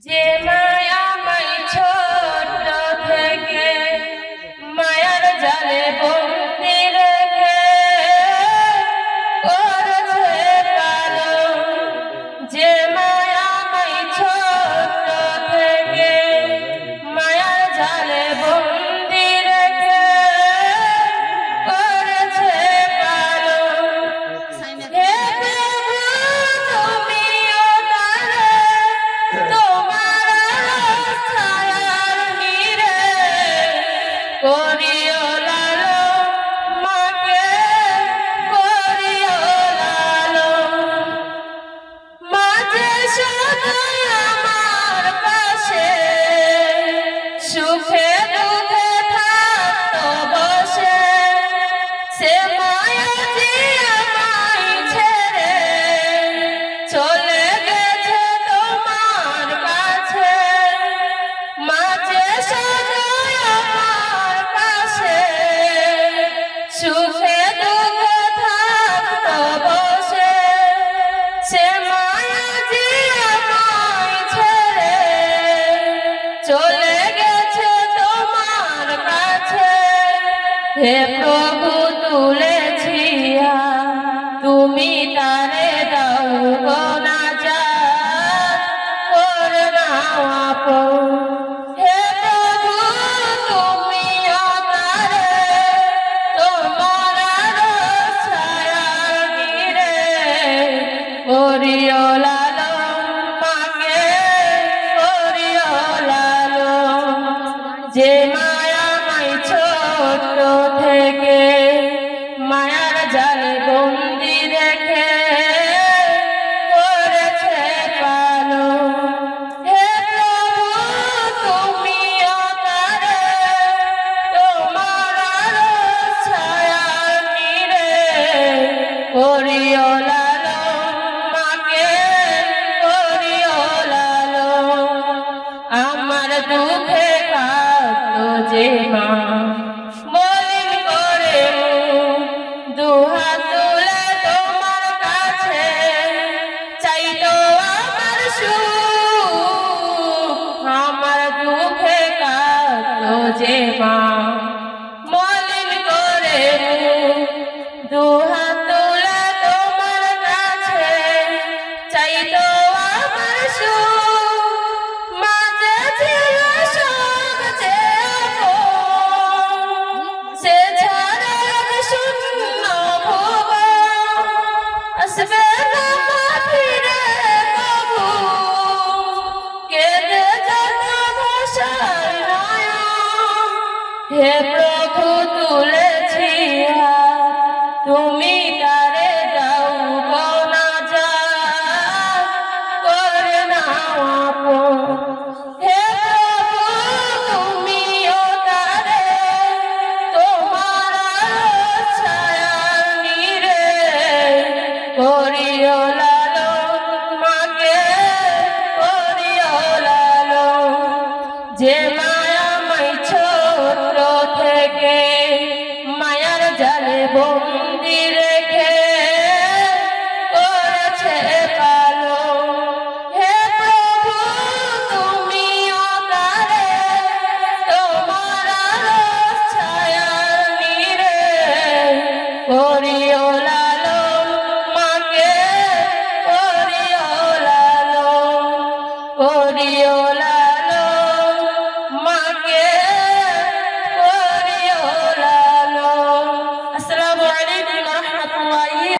接 হে প্রভু তুলেছিয়া তুমি তারে দাও না যা হে প্রভু, তুমি তারে তোমার ছায়া গিরে করিয়লা যে মায়া মাই ছোট থেকে মায়ার জাল বন্দি রেখে করেছে পালো। হে প্রভু, তুমি তোমার ছায়া নিরে করিও লালো মাকে আমার দুঃখে কাতো যে মা। যে মা। মলিন করে দোহা প্রভু তুলেছি তুমি তারে যাও না যা করে না হে প্রভু, তুমিও তারে। তোমার ছায়া নিরে করিও না যে মা মন্দিরে